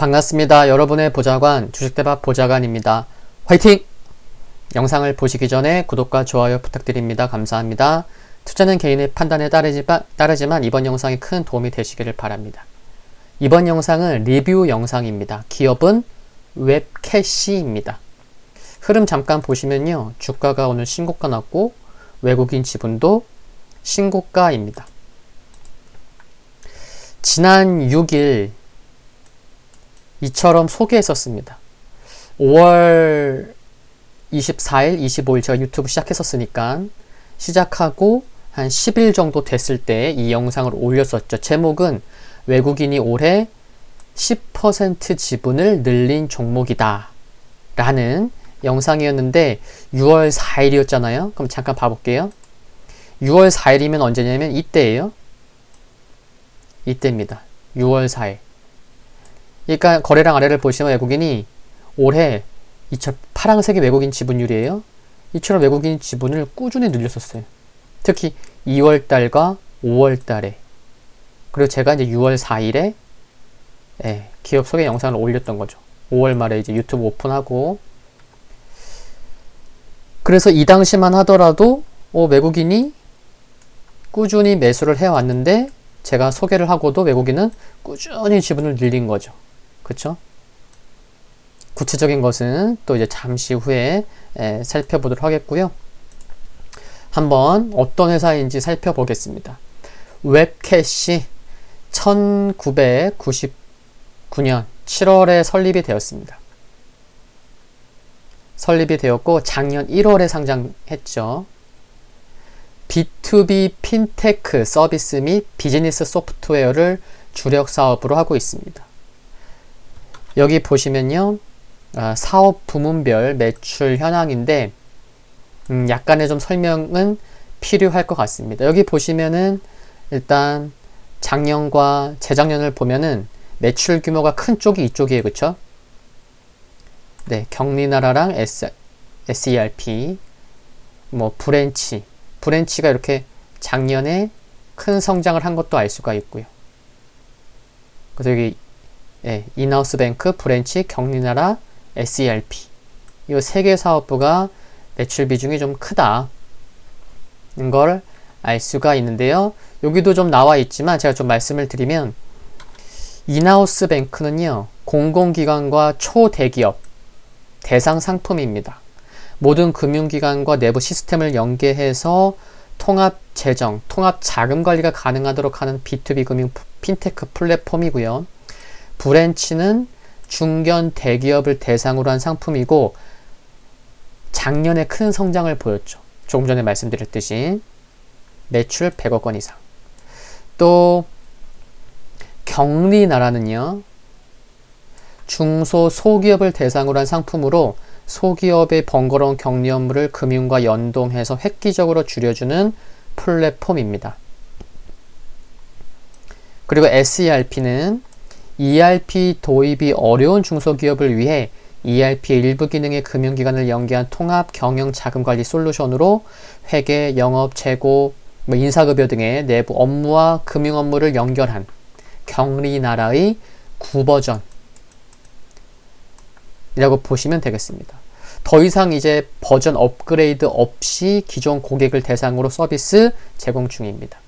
반갑습니다. 여러분의 보좌관 주식대박 보좌관입니다. 화이팅! 영상을 보시기 전에 구독과 좋아요 부탁드립니다. 감사합니다. 투자는 개인의 판단에 따르지만, 이번 영상이 큰 도움이 되시기를 바랍니다. 이번 영상은 리뷰 영상입니다. 기업은 웹캐시입니다. 흐름 잠깐 보시면요. 주가가 오늘 신고가 났고 외국인 지분도 신고가입니다. 지난 6일 이처럼 소개했었습니다. 5월 24일, 25일 제가 유튜브 시작했었으니까 시작하고 한 10일 정도 됐을 때 이 영상을 올렸었죠. 제목은 외국인이 올해 10% 지분을 늘린 종목이다. 라는 영상이었는데 6월 4일이었잖아요. 그럼 잠깐 봐볼게요. 6월 4일이면 언제냐면 이때예요. 이때입니다. 6월 4일. 그러니까 거래량 아래를 보시면 외국인이 올해 이처 파랑색이 외국인 지분율이에요. 이처럼 외국인 지분을 꾸준히 늘렸었어요. 특히 2월 달과 5월 달에 그리고 제가 이제 6월 4일에 예, 기업 소개 영상을 올렸던 거죠. 5월 말에 이제 유튜브 오픈하고 그래서 이 당시만 하더라도 어, 외국인이 꾸준히 매수를 해왔는데 제가 소개를 하고도 외국인은 꾸준히 지분을 늘린 거죠. 그쵸? 구체적인 것은 또 이제 잠시 후에 에, 살펴보도록 하겠고요. 한번 어떤 회사인지 살펴보겠습니다. 웹캐시 1999년 7월에 설립이 되었습니다. 설립이 되었고 작년 1월에 상장했죠. B2B 핀테크 서비스 및 비즈니스 소프트웨어를 주력 사업으로 하고 있습니다. 여기 보시면요. 아, 사업 부문별 매출 현황인데 음, 약간의 좀 설명은 필요할 것 같습니다. 여기 보시면은 일단 작년과 재작년을 보면은 매출 규모가 큰 쪽이 이쪽이에요. 그쵸? 네, 경리나라랑 S, SERP, 뭐 브랜치, 브랜치가 이렇게 작년에 큰 성장을 한 것도 알 수가 있고요. 그래서 여기 예, 인하우스 뱅크, 브랜치, 경리나라, SERP 이 세 개 사업부가 매출 비중이 좀 크다. 걸알 수가 있는데요. 여기도 좀 나와 있지만 제가 좀 말씀을 드리면 인하우스 뱅크는요. 공공기관과 초대기업 대상 상품입니다. 모든 금융기관과 내부 시스템을 연계해서 통합 재정, 통합 자금 관리가 가능하도록 하는 B2B 금융 핀테크 플랫폼이고요. 브랜치는 중견 대기업을 대상으로 한 상품이고 작년에 큰 성장을 보였죠. 조금 전에 말씀드렸듯이 매출 100억 원 이상. 또 경리나라는요. 중소 소기업을 대상으로 한 상품으로 소기업의 번거로운 격리 업무를 금융과 연동해서 획기적으로 줄여주는 플랫폼입니다. 그리고 SERP는 ERP 도입이 어려운 중소기업을 위해 ERP의 일부 기능의 금융기관을 연계한 통합 경영 자금 관리 솔루션으로 회계, 영업, 재고, 뭐 인사급여 등의 내부 업무와 금융 업무를 연결한 경리나라의 구버전 이라고 보시면 되겠습니다. 더 이상 이제 버전 업그레이드 없이 기존 고객을 대상으로 서비스 제공 중입니다.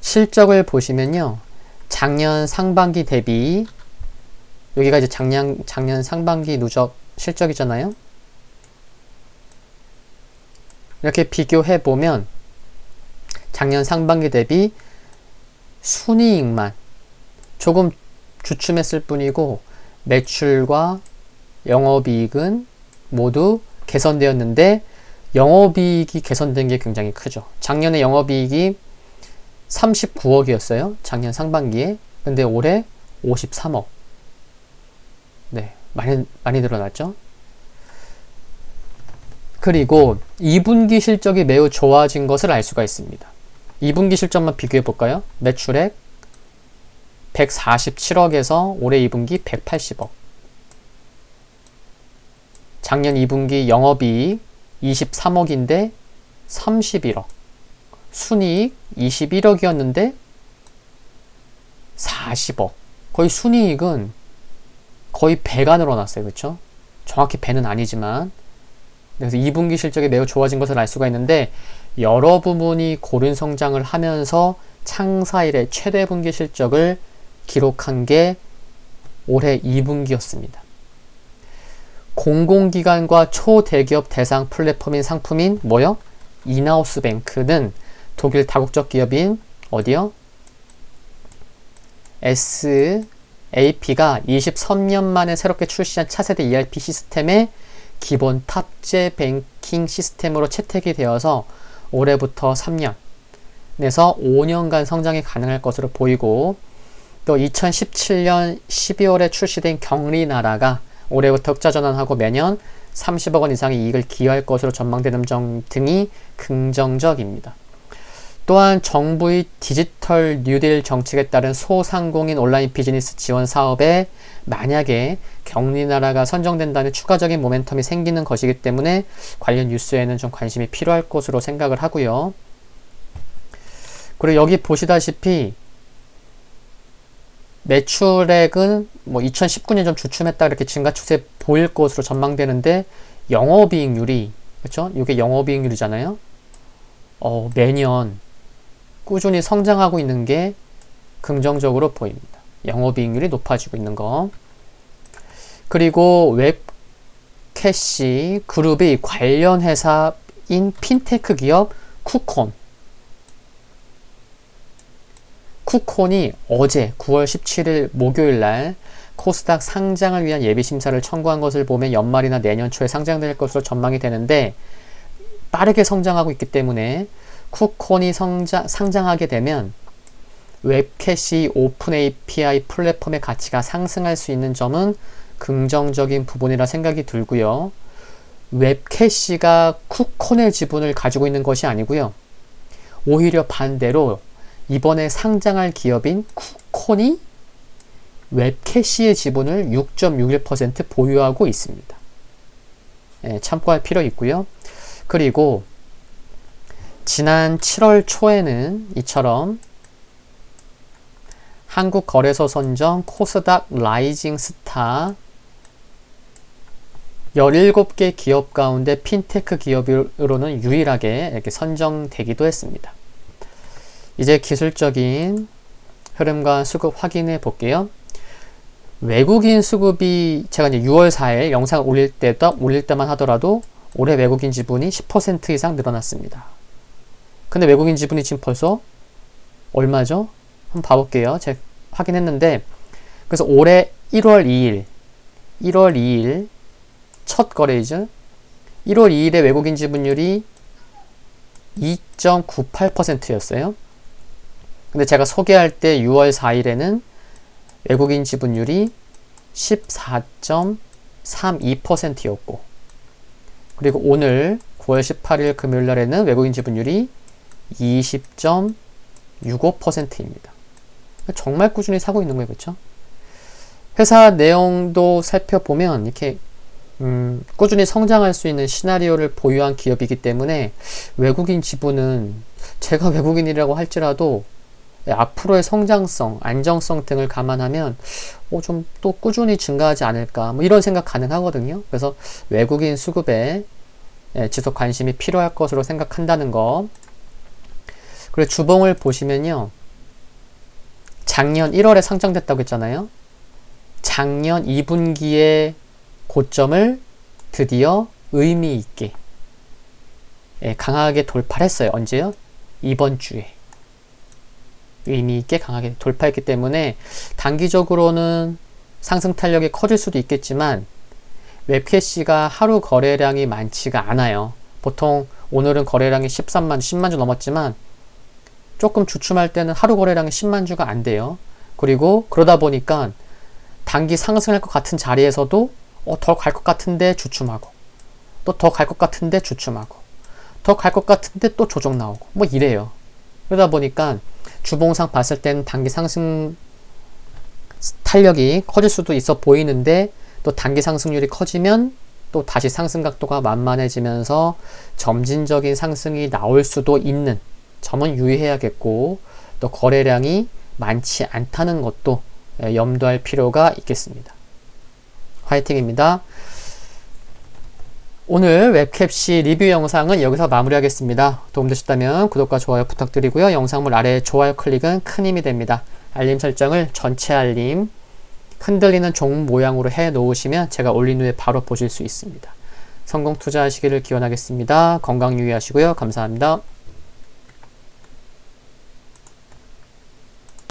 실적을 보시면요. 작년 상반기 대비 여기가 이제 작년 작년 상반기 누적 실적이잖아요. 이렇게 비교해 보면 작년 상반기 대비 순이익만 조금 주춤했을 뿐이고 매출과 영업이익은 모두 개선되었는데 영업이익이 개선된 게 굉장히 크죠. 작년에 영업이익이 39억이었어요. 작년 상반기에. 근데 올해 53억. 네, 많이 많이 늘어났죠. 그리고 2분기 실적이 매우 좋아진 것을 알 수가 있습니다. 2분기 실적만 비교해 볼까요? 매출액 147억에서 올해 2분기 180억. 작년 2분기 영업이익 23억인데 31억. 순이익 21억이었는데 40억. 거의 순이익은 거의 배가 늘어났어요. 그렇죠? 정확히 배는 아니지만 그래서 2분기 실적이 매우 좋아진 것을 알 수가 있는데 여러 부문이 고른 성장을 하면서 창사 일의 최대 분기 실적을 기록한 게 올해 2분기였습니다. 공공기관과 초대기업 대상 플랫폼인 상품인 뭐요? 이나우스 뱅크는 독일 다국적 기업인 어디요? SAP가 23년 만에 새롭게 출시한 차세대 ERP 시스템의 기본 탑재 뱅킹 시스템으로 채택이 되어서 올해부터 3년 내서 5년간 성장이 가능할 것으로 보이고 또 2017년 12월에 출시된 경리나라가 올해부터 흑자 전환하고 매년 30억 원 이상의 이익을 기여할 것으로 전망되는 점 등이 긍정적입니다. 또한 정부의 디지털 뉴딜 정책에 따른 소상공인 온라인 비즈니스 지원 사업에 만약에 격리 나라가 선정된다면 추가적인 모멘텀이 생기는 것이기 때문에 관련 뉴스에는 좀 관심이 필요할 것으로 생각을 하고요. 그리고 여기 보시다시피 매출액은 뭐 2019년 좀 주춤했다 이렇게 증가 추세 보일 것으로 전망되는데 영업이익률이 그렇죠? 이게 영업이익률이잖아요. 어, 매년 꾸준히 성장하고 있는 게 긍정적으로 보입니다. 영업이익률이 높아지고 있는 거. 그리고 웹캐시 그룹이 관련 회사인 핀테크 기업 쿠콘. 쿠콘이 어제 9월 17일 목요일 날 코스닥 상장을 위한 예비 심사를 청구한 것을 보면 연말이나 내년 초에 상장될 것으로 전망이 되는데 빠르게 성장하고 있기 때문에 쿠콘이 성장, 상장하게 되면 웹캐시 오픈 API 플랫폼의 가치가 상승할 수 있는 점은 긍정적인 부분이라 생각이 들고요. 웹캐시가 쿠콘의 지분을 가지고 있는 것이 아니고요. 오히려 반대로 이번에 상장할 기업인 쿠콘이 웹캐시의 지분을 6.61% 보유하고 있습니다. 예, 참고할 필요 있고요. 그리고 지난 7월 초에는 이처럼 한국 거래소 선정 코스닥 라이징 스타 17개 기업 가운데 핀테크 기업으로는 유일하게 이렇게 선정되기도 했습니다. 이제 기술적인 흐름과 수급 확인해 볼게요. 외국인 수급이 제가 이제 6월 4일 영상을 올릴 때도 올릴 때만 하더라도 올해 외국인 지분이 10% 이상 늘어났습니다. 근데 외국인 지분이 지금 벌써 얼마죠? 한번 봐볼게요. 제가 확인했는데 그래서 올해 1월 2일 1월 2일 첫 거래이죠. 1월 2일에 외국인 지분율이 2.98%였어요. 근데 제가 소개할 때 6월 4일에는 외국인 지분율이 14.32%였고 그리고 오늘 9월 18일 금요일 날에는 외국인 지분율이 20.65%입니다. 정말 꾸준히 사고 있는 거예요. 그렇죠? 회사 내용도 살펴보면 이렇게 음, 꾸준히 성장할 수 있는 시나리오를 보유한 기업이기 때문에 외국인 지분은 제가 외국인이라고 할지라도 앞으로의 성장성, 안정성 등을 감안하면 어, 좀 또 꾸준히 증가하지 않을까 뭐 이런 생각 가능하거든요. 그래서 외국인 수급에 예, 지속 관심이 필요할 것으로 생각한다는 거 그리고 주봉을 보시면요. 작년 1월에 상장됐다고 했잖아요. 작년 2분기의 고점을 드디어 의미 있게 예, 강하게 돌파를 했어요. 언제요? 이번 주에. 의미 있게 강하게 돌파했기 때문에 단기적으로는 상승 탄력이 커질 수도 있겠지만 웹캐시가 하루 거래량이 많지가 않아요. 보통 오늘은 거래량이 13만, 10만 주 넘었지만 조금 주춤할 때는 하루 거래량이 10만 주가 안 돼요. 그리고 그러다 보니까 단기 상승할 것 같은 자리에서도 어, 더 갈 것 같은데 주춤하고 또 더 갈 것 같은데 주춤하고 더 갈 것 같은데 또 조정 나오고 뭐 이래요. 그러다 보니까 주봉상 봤을 때는 단기 상승 탄력이 커질 수도 있어 보이는데 또 단기 상승률이 커지면 또 다시 상승 각도가 만만해지면서 점진적인 상승이 나올 수도 있는 점은 유의해야겠고 또 거래량이 많지 않다는 것도 예, 염두할 필요가 있겠습니다. 화이팅입니다. 오늘 웹캡시 리뷰 영상은 여기서 마무리하겠습니다. 도움되셨다면 구독과 좋아요 부탁드리고요. 영상물 아래 좋아요 클릭은 큰 힘이 됩니다. 알림 설정을 전체 알림, 흔들리는 종 모양으로 해 놓으시면 제가 올린 후에 바로 보실 수 있습니다. 성공 투자하시기를 기원하겠습니다. 건강 유의하시고요. 감사합니다.